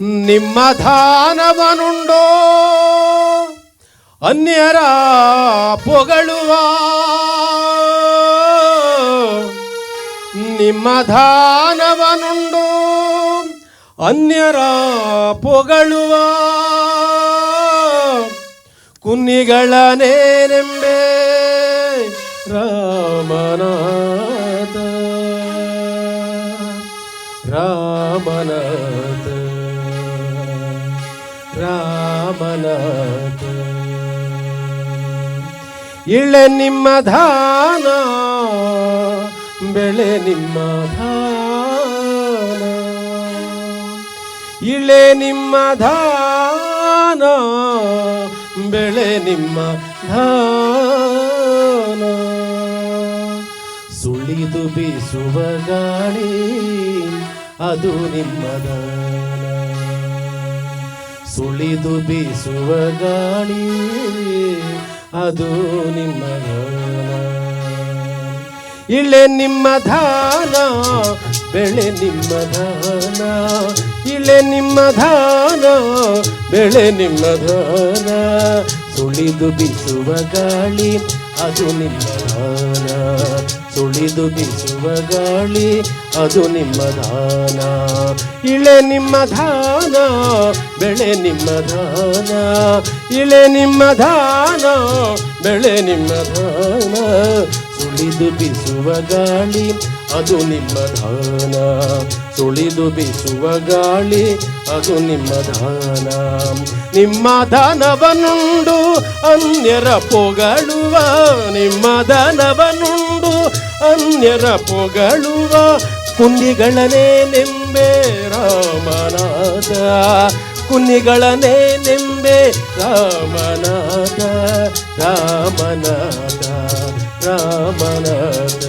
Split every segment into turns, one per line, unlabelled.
ನಿಮ್ಮ ದಾನವನುಂಡೋ ಅನ್ಯರ ಪೊಗಳುವ. ನಿಮ್ಮ ದಾನವನುಂಡೋ ಅನ್ಯರ ಪೊಗಳುವ. ಕುನ್ನಿಗಳನೇನೆಂಬೆ ರಾಮನಾಥ. ರಾಮನಾಥ. ರಾಮನಾಥ. ಇಳೆ ನಿಮ್ಮ ಧಾನ, ಬೆಳೆ ನಿಮ್ಮ ಧಾನ. ಇಳೆ ನಿಮ್ಮ ಧಾನ, ಬೆಳೆ ನಿಮ್ಮ ಧಾನ. ಸುಳಿದು ಬೀಸುವ ಗಾಳಿ, ಅದು ನಿಮ್ಮ ದಾನ. ಸುಳಿದು ಬೀಸುವ ಗಾಳಿ, ಅದು ನಿಮ್ಮ ಗಾನ ಇಳೆ ನಿಮ್ಮ ಧಾನ ಬೆಳೆ ನಿಮ್ಮ ಧಾನ ಇಳೆ ನಿಮ್ಮ ಧಾನ ಬೆಳೆ ನಿಮ್ಮ ಧಾನ ಸುಳಿದು ಬೀಸುವ ಗಾಳಿ, ಅದು ನಿಮ್ಮ ದಾನ ಸುಳಿದು ಬೀಸುವ ಗಾಳಿ, ಅದು ನಿಮ್ಮ ದಾನ. ಇಳೆ ನಿಮ್ಮ ಧಾನ ಬೆಳೆ ನಿಮ್ಮ ಧಾನ ಇಳೆ ನಿಮ್ಮ ಧಾನ ಬೆಳೆ ನಿಮ್ಮ ಧಾನ ಸುಳಿದು ಬೀಸುವ ಗಾಳಿ, ಅದು ನಿಮ್ಮ ದಾನ. ಸುಳಿದು ಬೀಸುವ ಗಾಳಿ, ಅದು ನಿಮ್ಮ ದಾನ. ನಿಮ್ಮ ದಾನವನುಂಡು ಅನ್ಯರ ಪೊಗಳುವ, ನಿಮ್ಮ ದಾನವನುಂಡು ಅನ್ಯರ ಪೊಗಳುವ ಕುಂಡಿಗಳನೇ ನೆಂಬೆ ರಾಮನಾಥ ಕುನ್ನಿಗಳನೇ ನೆಂಬೆ ರಾಮನಾಥ ರಾಮನಾಥ ರಾಮನಾಥ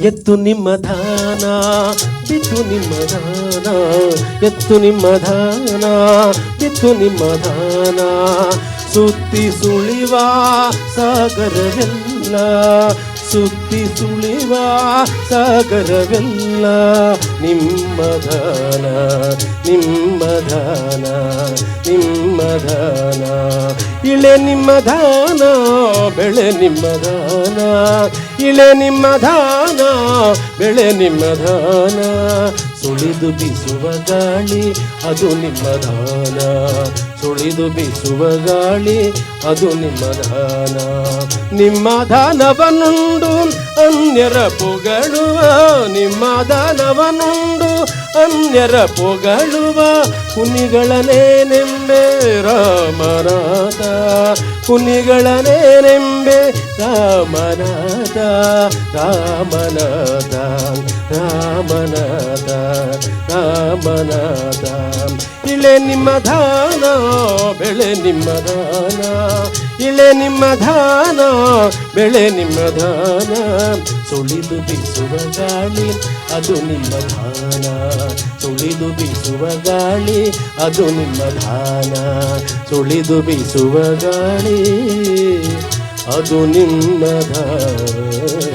ಎತ್ತು ನಿಮ್ಮ ದಾನ, ಬಿತ್ತು ನಿಮ್ಮ ದಾನ, ಎತ್ತು ನಿಮ್ಮ ದಾನ, ಬಿತ್ತು ನಿಮ್ಮ ದಾನ. ಸುತ್ತಿ ಸುಳಿವ ಸಾಗರವೆಲ್ಲ, ಸುತ್ತಿ ಸುಳಿವ ಸಾಗರವೆಲ್ಲ. ನಿಮ್ಮ ದಾನ ನಿಮ್ಮ ದಾನ ನಿಮ್ಮ ದಾನ. ಇಳೆ ನಿಮ್ಮ ದಾನ. ಬೆಳೆ ನಿಮ್ಮ ದಾನ, ಇಳೆ ನಿಮ್ಮ ದಾನ, ಬೆಳೆ ನಿಮ್ಮ ದಾನ. ಸುಳಿದು ಬೀಸುವ ಗಾಳಿ, ಅದು ನಿಮ್ಮ ದಾನ. ಸುಳಿದು ಬೀಸುವ ಗಾಳಿ, ಅದು ನಿಮ್ಮ ದಾನ. ನಿಮ್ಮ ದಾನವನುಂಡು ಅನ್ಯರ ಪೊಗಳುವ, ನಿಮ್ಮ ದಾನವನುಂಡು ಅನ್ಯರ ಪೊಗಳುವ ಕುನಿಗಳನೇ ನಿಂಬೆ ರಾಮನಾಥ. ಕುನಿಗಳನೇ ನೆಂಬೆ ರಾಮನಾಥ ರಾಮನಾಥ ರಾಮನಾಥ ರಾಮನಾಥ. ಇಳೆ ನಿಮ್ಮ ದಾನ ಬೆಳೆ ನಿಮ್ಮ ದಾನ. ಇಳೆ ನಿಮ್ಮ ಧಾನ, ಬೆಳೆ ನಿಮ್ಮ ಧಾನ. ಸುಳಿದು ಬೀಸುವ ಗಾಳಿ, ಅದು ನಿಮ್ಮ ಧಾನ. ಸುಳಿದು ಬೀಸುವ ಗಾಳಿ, ಅದು ನಿಮ್ಮ ಧಾನ. ಸುಳಿದು ಬೀಸುವ ಗಾಳಿ, ಅದು ನಿಮ್ಮ ದಾನ